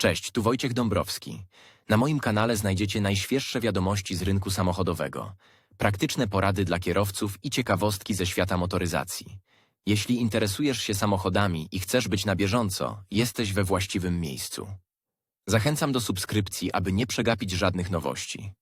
Cześć, tu Wojciech Dąbrowski. Na moim kanale znajdziecie najświeższe wiadomości z rynku samochodowego, praktyczne porady dla kierowców i ciekawostki ze świata motoryzacji. Jeśli interesujesz się samochodami i chcesz być na bieżąco, jesteś we właściwym miejscu. Zachęcam do subskrypcji, aby nie przegapić żadnych nowości.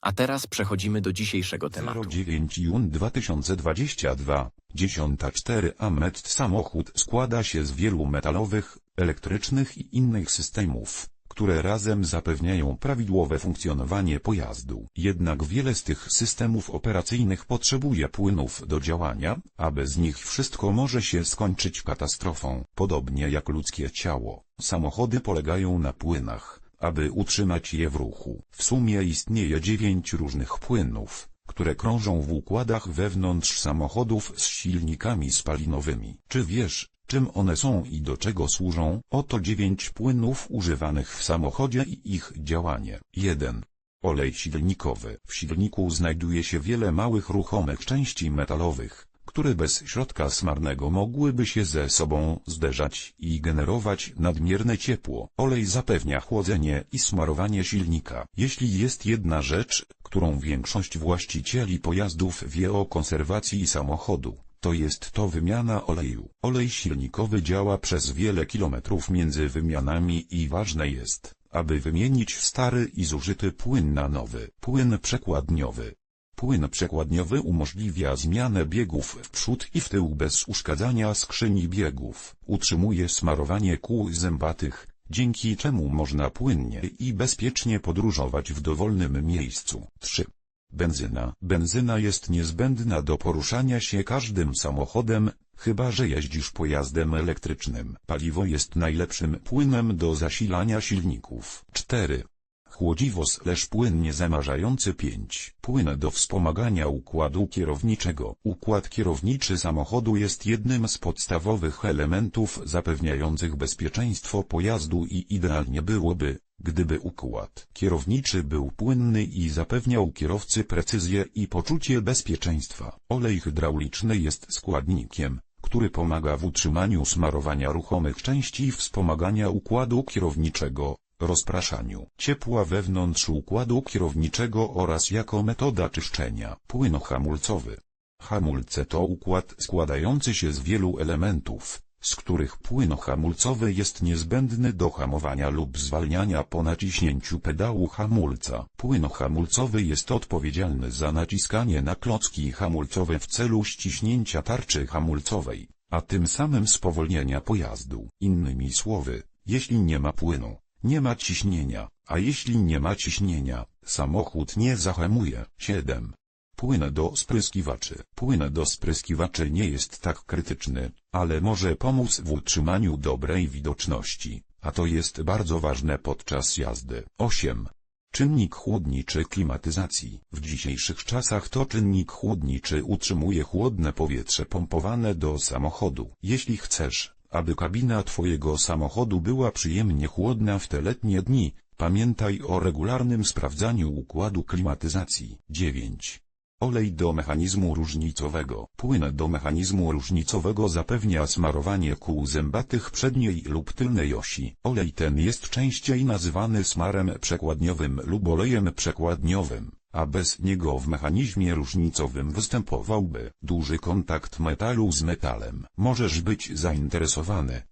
A teraz przechodzimy do dzisiejszego tematu. 09 Jun 2022, 10.4 Amet Samochód składa się z wielu metalowych, elektrycznych i innych systemów, które razem zapewniają prawidłowe funkcjonowanie pojazdu. Jednak wiele z tych systemów operacyjnych potrzebuje płynów do działania, a bez nich wszystko może się skończyć katastrofą. Podobnie jak ludzkie ciało, samochody polegają na płynach aby utrzymać je w ruchu. W sumie istnieje dziewięć różnych płynów, które krążą w układach wewnątrz samochodów z silnikami spalinowymi. Czy wiesz, czym one są i do czego służą? Oto dziewięć płynów używanych w samochodzie i ich działanie. 1. Olej silnikowy. W silniku znajduje się wiele małych ruchomych części metalowych, które bez środka smarnego mogłyby się ze sobą zderzać i generować nadmierne ciepło. Olej zapewnia chłodzenie i smarowanie silnika. Jeśli jest jedna rzecz, którą większość właścicieli pojazdów wie o konserwacji samochodu, to jest to wymiana oleju. Olej silnikowy działa przez wiele kilometrów między wymianami i ważne jest, aby wymienić stary i zużyty płyn na nowy. Płyn przekładniowy. Płyn przekładniowy umożliwia zmianę biegów w przód i w tył bez uszkadzania skrzyni biegów. Utrzymuje smarowanie kół zębatych, dzięki czemu można płynnie i bezpiecznie podróżować w dowolnym miejscu. 3. Benzyna. Benzyna jest niezbędna do poruszania się każdym samochodem, chyba że jeździsz pojazdem elektrycznym. Paliwo jest najlepszym płynem do zasilania silników. 4. Chłodziwo slash płyn niezamarzający 5. Płyn do wspomagania układu kierowniczego. Układ kierowniczy samochodu jest jednym z podstawowych elementów zapewniających bezpieczeństwo pojazdu i idealnie byłoby, gdyby układ kierowniczy był płynny i zapewniał kierowcy precyzję i poczucie bezpieczeństwa. Olej hydrauliczny jest składnikiem, który pomaga w utrzymaniu smarowania ruchomych części i wspomagania układu kierowniczego, rozpraszaniu ciepła wewnątrz układu kierowniczego oraz jako metoda czyszczenia. Płyn hamulcowy. Hamulce to układ składający się z wielu elementów, z których płyn hamulcowy jest niezbędny do hamowania lub zwalniania po naciśnięciu pedału hamulca. Płyn hamulcowy jest odpowiedzialny za naciskanie na klocki hamulcowe w celu ściśnięcia tarczy hamulcowej, a tym samym spowolnienia pojazdu. Innymi słowy, jeśli nie ma płynu, nie ma ciśnienia, a jeśli nie ma ciśnienia, samochód nie zahamuje. 7. Płyn do spryskiwaczy. Płyn do spryskiwaczy nie jest tak krytyczny, ale może pomóc w utrzymaniu dobrej widoczności, a to jest bardzo ważne podczas jazdy. 8. Czynnik chłodniczy klimatyzacji. W dzisiejszych czasach to czynnik chłodniczy utrzymuje chłodne powietrze pompowane do samochodu. Jeśli chcesz, aby kabina Twojego samochodu była przyjemnie chłodna w te letnie dni, pamiętaj o regularnym sprawdzaniu układu klimatyzacji. 9. Olej do mechanizmu różnicowego. Płyn do mechanizmu różnicowego zapewnia smarowanie kół zębatych przedniej lub tylnej osi. Olej ten jest częściej nazywany smarem przekładniowym lub olejem przekładniowym, a bez niego w mechanizmie różnicowym występowałby duży kontakt metalu z metalem. Możesz być zainteresowany